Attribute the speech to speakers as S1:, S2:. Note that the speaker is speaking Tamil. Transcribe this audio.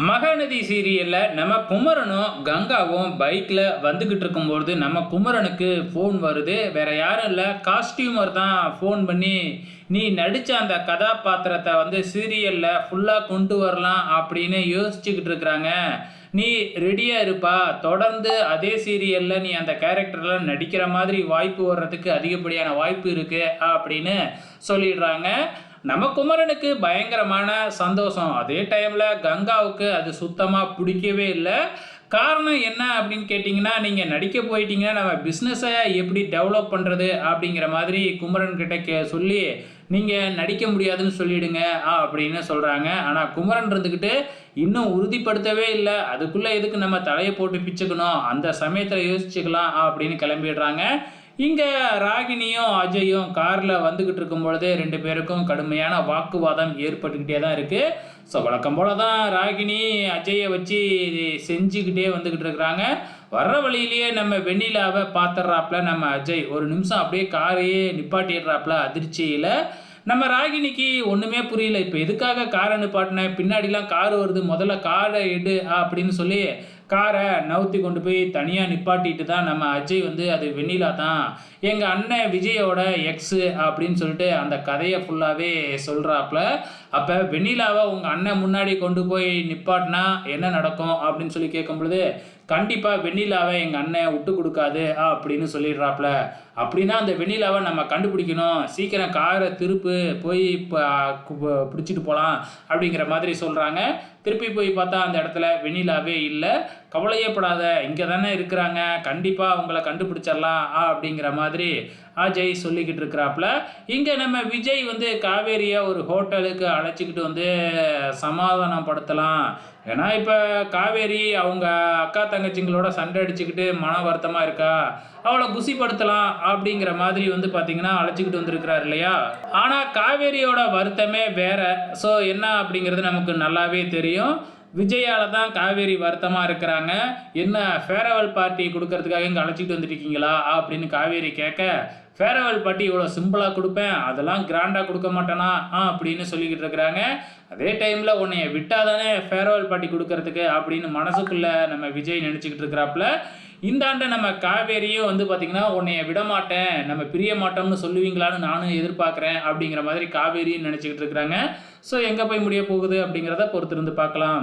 S1: மகாநதி சீரியலில் நம்ம குமரனும் கங்காவும் பைக்கில் வந்துக்கிட்டு இருக்கும்போது நம்ம குமரனுக்கு ஃபோன் வருது. வேறு யாரும் இல்லை. காஸ்டியூமர் தான் ஃபோன் பண்ணி நீ நடித்த அந்த கதாபாத்திரத்தை வந்து சீரியலில் ஃபுல்லாக கொண்டு வரலாம் அப்படின்னு யோசிச்சுக்கிட்டு இருக்கிறாங்க. நீ ரெடியாக இருப்பா. தொடர்ந்து அதே சீரியலில் நீ அந்த கேரக்டரில் நடிக்கிற மாதிரி வாய்ப்பு வர்றதுக்கு அதிகப்படியான வாய்ப்பு இருக்குது அப்படின்னு சொல்லிடுறாங்க. நம்ம குமரனுக்கு பயங்கரமான சந்தோஷம். அதே டைமில் கங்காவுக்கு அது சுத்தமாக பிடிக்கவே இல்லை. காரணம் என்ன அப்படின்னு கேட்டிங்கன்னா நீங்கள் நடிக்க போயிட்டீங்கன்னா நம்ம பிஸ்னஸை எப்படி டெவலப் பண்ணுறது அப்படிங்கிற மாதிரி குமரன் கிட்ட கே சொல்லி நீங்கள் நடிக்க முடியாதுன்னு சொல்லிடுங்க ஆ அப்படின்னு சொல்கிறாங்க ஆனால் குமரன் இருந்துக்கிட்டு இன்னும் உறுதிப்படுத்தவே இல்லை. அதுக்குள்ளே எதுக்கு நம்ம தலையை போட்டு பிச்சுக்கணும்? அந்த சமயத்தில் யோசிச்சுக்கலாம் அப்படின்னு கிளம்பிடுறாங்க. இங்கே ராகினியும் அஜயும் காரில் வந்துக்கிட்டு இருக்கும் பொழுதே ரெண்டு பேருக்கும் கடுமையான வாக்குவாதம் ஏற்பட்டுக்கிட்டே தான் இருக்குது ஸோ வழக்கம் போல தான் ராகினி அஜயை வச்சு செஞ்சுக்கிட்டே வந்துக்கிட்டு இருக்கிறாங்க. வர்ற வழியிலேயே நம்ம வெண்ணிலாவை பார்த்துட்றாப்புல நம்ம அஜய் ஒரு நிமிஷம் அப்படியே காரையே நிப்பாட்டிடுறாப்புல அதிர்ச்சியில். நம்ம ராகினிக்கு ஒன்றுமே புரியல. இப்போ எதுக்காக காரை நிப்பாட்டினேன் பின்னாடிலாம் கார் வருது. முதல்ல காரை எடு அப்படின்னு சொல்லி காரை நவுத்தி கொண்டு போய் தனியாக நிப்பாட்டிட்டு தான் நம்ம அஜய் வந்து அது வெண்ணிலா தான். எங்கள் அண்ணன் விஜயோட எக்ஸு அப்படின்னு சொல்லிட்டு அந்த கதையை ஃபுல்லாகவே சொல்கிறாப்புல அப்போ வெண்ணிலாவை உங்கள் அண்ணன் முன்னாடி கொண்டு போய் நிப்பாட்டினா என்ன நடக்கும் அப்படின்னு சொல்லி கேட்கும் பொழுது கண்டிப்பாக வெண்ணிலாவை எங்கள் அண்ணன் விட்டு கொடுக்காது அப்படின்னு சொல்லிடுறாப்புல அப்படின்னா அந்த வெண்ணிலாவை நம்ம கண்டுபிடிக்கணும். சீக்கிரம் காரை திருப்பு போய் இப்போ பிடிச்சிட்டு போகலாம் அப்படிங்கிற மாதிரி சொல்கிறாங்க திருப்பி போய் பார்த்தா அந்த இடத்துல வெண்ணிலாவே இல்லை. கவலையப்படாத இங்கே தானே இருக்கிறாங்க. கண்டிப்பாக அவங்கள கண்டுபிடிச்சிடலாம் ஆ அப்படிங்கிற மாதிரி அஜய் சொல்லிக்கிட்டு இருக்கிறாப்புல இங்கே நம்ம விஜய் வந்து காவேரியை ஒரு ஹோட்டலுக்கு அழைச்சிக்கிட்டு வந்து சமாதானப்படுத்தலாம். ஏன்னா இப்போ காவேரி அவங்க அக்கா தங்கச்சிங்களோட சண்டை அடிச்சுக்கிட்டு மன வருத்தமாக இருக்கா? அவளை குசிப்படுத்தலாம் அப்படிங்கிற மாதிரி வந்து பார்த்தீங்கன்னா அழைச்சிக்கிட்டு வந்திருக்கிறார் இல்லையா? ஆனால் காவேரியோட வருத்தமே வேற. ஸோ என்ன அப்படிங்கிறது நமக்கு நல்லாவே தெரியும். விஜயால தான் காவேரி வருத்தமாக இருக்கிறாங்க. என்ன ஃபேரவல் பார்ட்டி கொடுக்கறதுக்காக இங்கே அழைச்சிட்டு வந்துருக்கீங்களா அப்படின்னு காவேரி கேட்க ஃபேரவல் பார்ட்டி இவ்வளோ சிம்பிளாக கொடுப்பேன் அதெல்லாம் கிராண்டாக கொடுக்க மாட்டேனா? ஆ அப்படின்னு சொல்லிக்கிட்டு இருக்கிறாங்க. அதே டைமில் உன்னைய விட்டால் தானே ஃபேர்வெல் பார்ட்டி கொடுக்கறதுக்கு அப்படின்னு மனசுக்குள்ளே நம்ம விஜய் நினச்சிக்கிட்டு இருக்கிறாப்புல. இந்த ஆண்டு நம்ம காவேரியும் வந்து பார்த்திங்கன்னா உன்னைய விட மாட்டேன் நம்ம பிரிய மாட்டோம்னு சொல்லுவீங்களான்னு நானும் எதிர்பார்க்குறேன் அப்படிங்கிற மாதிரி காவேரியும் நினச்சிக்கிட்டு இருக்கிறாங்க. ஸோ எங்கே போய் முடிய போகுது அப்படிங்கிறத பொறுத்திருந்து பார்க்கலாம்.